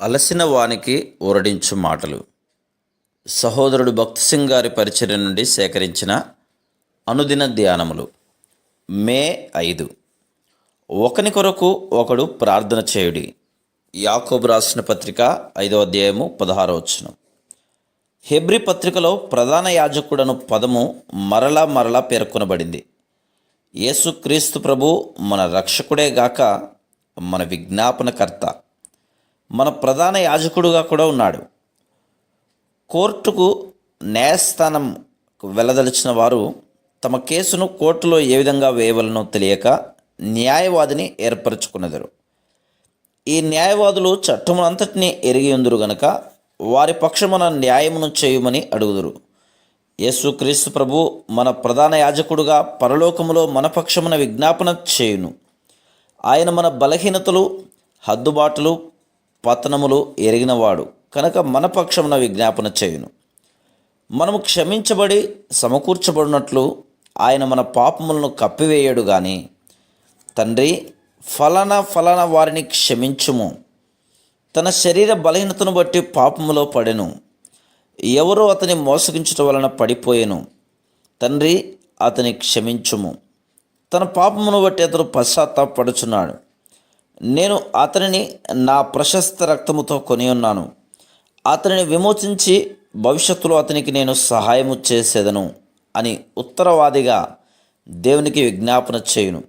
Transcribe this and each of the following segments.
అలసిన వానికి ఊరడించు మాటలు. సహోదరుడు భక్తి సింగ్ గారి పరిచర్య నుండి సేకరించిన అనుదిన ధ్యానములు. మే ఐదు. ఒకని కొరకు ఒకడు ప్రార్థన చేయుడి. యాకోబు రాసిన పత్రిక ఐదవ అధ్యాయము పదహారో వచ్చును హెబ్రి పత్రికలో ప్రధాన యాజకుడను పదము మరలా మరలా పేర్కొనబడింది. యేసుక్రీస్తు ప్రభు మన రక్షకుడే గాక మన విజ్ఞాపనకర్త. మన ప్రధాన యాజకుడుగా కూడా ఉన్నాడు. కోర్టుకు న్యాయస్థానం వెళ్ళదలిచిన వారు తమ కేసును కోర్టులో ఏ విధంగా వేయవలనో తెలియక న్యాయవాదిని ఏర్పరచుకున్నదరు. ఈ న్యాయవాదులు చట్టమునంతటినీ ఎరిగి ఉందరు గనక వారి పక్షమున న్యాయమును చేయుమని అడుగుదురు. యేసుక్రీస్తు ప్రభు మన ప్రధాన యాజకుడుగా పరలోకములో మన పక్షమున విజ్ఞాపన చేయును. ఆయన మన బలహీనతలు హద్దుబాటులు పతనములు ఎరిగినవాడు. కనుక మన పక్షమున విజ్ఞాపన చేయును. మనము క్షమించబడి సమకూర్చబడినట్లు ఆయన మన పాపములను కప్పివేయడు గాని తండ్రి ఫలన ఫలన వారిని క్షమించుము. తన శరీర బలహీనతను బట్టి పాపములో పడెను. ఎవరో అతని మోసగించటం వలన పడిపోయెను. తండ్రి అతని క్షమించుము. తన పాపమును బట్టి అతను పశ్చాత్తాపడుచున్నాడు నేను అతనిని నా ప్రశస్త రక్తముతో కొని ఉన్నాను. అతనిని విమోచించి భవిష్యత్తులో అతనికి నేను సహాయము చేసేదను అని ఉత్తరవాదిగా దేవునికి విజ్ఞాపన చేయును.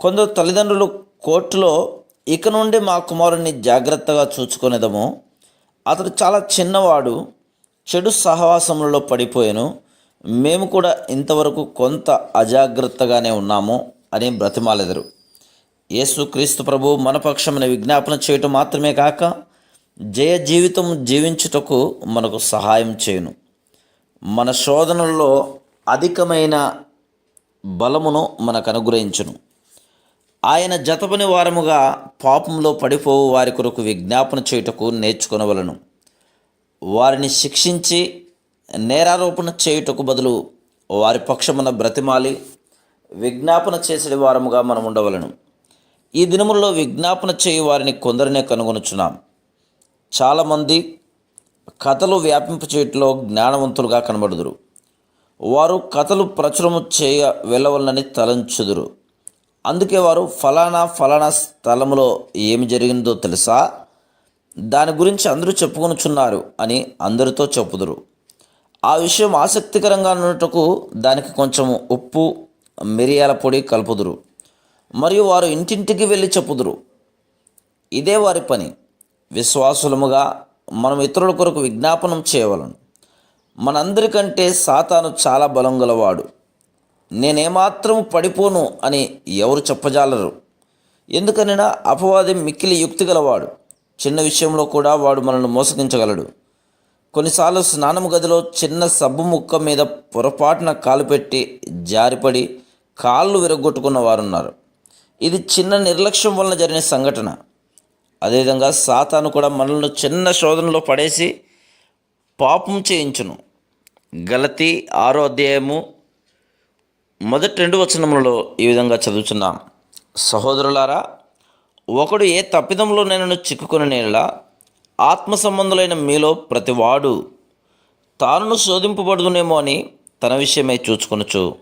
కొందరు తల్లిదండ్రులు కోర్టులో ఇక నుండి మా కుమారుని జాగ్రత్తగా చూసుకునేదము అతడు చాలా చిన్నవాడు చెడు సహవాసములలో పడిపోయాను. మేము కూడా ఇంతవరకు కొంత అజాగ్రత్తగానే ఉన్నాము అని బ్రతిమాలెదరు. యేసుక్రీస్తు ప్రభు మన విజ్ఞాపన చేయటం మాత్రమే కాక జయ జీవితం జీవించుటకు మనకు సహాయం చేయును. మన శోధనల్లో అధికమైన బలమును మనకు అనుగ్రహించును. ఆయన జతపని వారముగా పాపంలో పడిపోవు వారి కొరకు విజ్ఞాపన చేయుటకు నేర్చుకునవలను. వారిని శిక్షించి నేరారోపణ చేయుటకు బదులు వారి పక్షమున బ్రతిమాలి విజ్ఞాపన చేసే వారముగా మనం ఉండవలను ఈ దినములలో విజ్ఞాపన చేయు వారిని కొందరినే కనుగొనుచున్నాం. చాలామంది కథలు వ్యాపింప చేయటంలో జ్ఞానవంతులుగా కనబడుదురు. వారు కథలు ప్రచురము చేయ వెళ్ళవలనని తలంచుదురు. అందుకే వారు ఫలానా ఫలానా స్థలములో ఏమి జరిగిందో తెలుసా? దాని గురించి అందరూ చెప్పుకొనుచున్నారు అని అందరితో చెప్పుదురు. ఆ విషయం ఆసక్తికరంగా ఉన్నట్టుకు దానికి కొంచెం ఉప్పు మిరియాల పొడి కలుపుదురు. మరియు వారు ఇంటింటికి వెళ్ళి చెప్పుదురు. ఇదే వారి పని. విశ్వాసులముగా మనం ఇతరుల కొరకు విజ్ఞాపనం చేయవలను. మనందరికంటే సాతాను చాలా బలం గలవాడు నేనేమాత్రం పడిపోను అని ఎవరు చెప్పజాలరు. ఎందుకనైనా అపవాది మిక్కిలి యుక్తి గలవాడు చిన్న విషయంలో కూడా వాడు మనల్ని మోసగించగలడు. కొన్నిసార్లు స్నానం గదిలో చిన్న సబ్బు ముక్క మీద పొరపాటున కాలు పెట్టి జారిపడి కాళ్ళు విరగొట్టుకున్న వారున్నారు. ఇది చిన్న నిర్లక్ష్యం వలన జరిగిన సంఘటన. అదేవిధంగా సాతాను కూడా మనల్ని చిన్న శోధనలో పడేసి పాపం చేయించును. గలతి ఆరో అధ్యాయము మొదటి రెండు వచనములలో ఈ విధంగా చదువుతున్నాం సహోదరులారా ఒకడు ఏ తప్పిదంలో నేను చిక్కుకుని నేలా ఆత్మ సంబంధులైన మీలో ప్రతివాడు తాను శోధింపబడుదునేమో అని తన విషయమై చూచుకొనచ్చు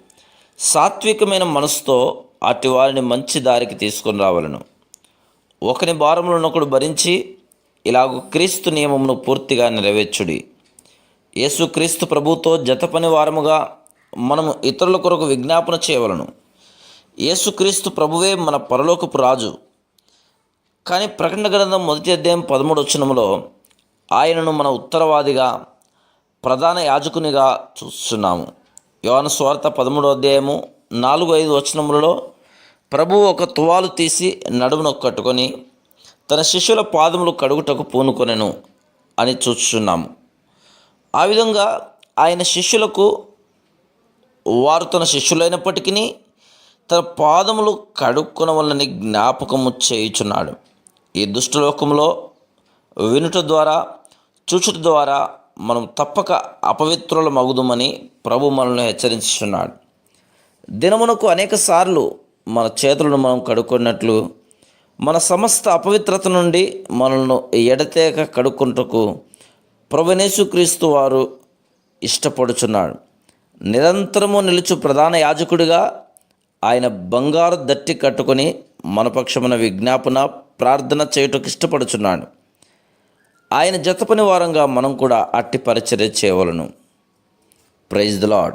సాత్వికమైన మనసుతో అటు వారిని మంచి దారికి తీసుకుని రావలను. ఒకని భారములనొకడు భరించి ఇలాగ క్రీస్తు నియమమును పూర్తిగా నెరవేర్చుడి. యేసుక్రీస్తు ప్రభుతో జతపని వారముగా మనము ఇతరుల కొరకు విజ్ఞాపన చేయవలను. యేసుక్రీస్తు ప్రభువే మన పరలోకపు రాజు. కానీ ప్రకటన గ్రంథం మొదటి అధ్యాయం పదమూడు వచ్చినములో ఆయనను మన ఉత్తరవాదిగా ప్రధాన యాజకునిగా చూస్తున్నాము. యోన స్వార్థ పదమూడో అధ్యాయము నాలుగు ఐదు వచనములలో ప్రభువు ఒక తువాలు తీసి నడుమును కట్టుకొని తన శిష్యుల పాదములు కడుగుటకు పూనుకొనెను అని చూస్తున్నాము ఆ విధంగా ఆయన శిష్యులకు వారు తన శిష్యులైనప్పటికీ తన పాదములు కడుక్కొనవలని జ్ఞాపకము చేయుచున్నాడు. ఈ దుష్టలోకంలో వినుట ద్వారా చూచుట ద్వారా మనం తప్పక అపవిత్రుల మగుదుమని ప్రభు మనల్ని హెచ్చరించుచున్నాడు. దినమునకు అనేక సార్లు మన చేతులను మనం కడుక్కున్నట్లు మన సమస్త అపవిత్రత నుండి మనల్ని ఎడతేక కడుక్కుంటకు క్రీస్తు వారు ఇష్టపడుచున్నాడు. నిరంతరము నిలుచు ప్రధాన యాజకుడిగా ఆయన బంగారు దట్టి కట్టుకొని మనపక్షమున విజ్ఞాపన ప్రార్థన చేయుటకు ఇష్టపడుచున్నాడు. ఆయన జతపని వారంగా మనం కూడా అట్టి పరిచర్య చేయవలను. Praise the lord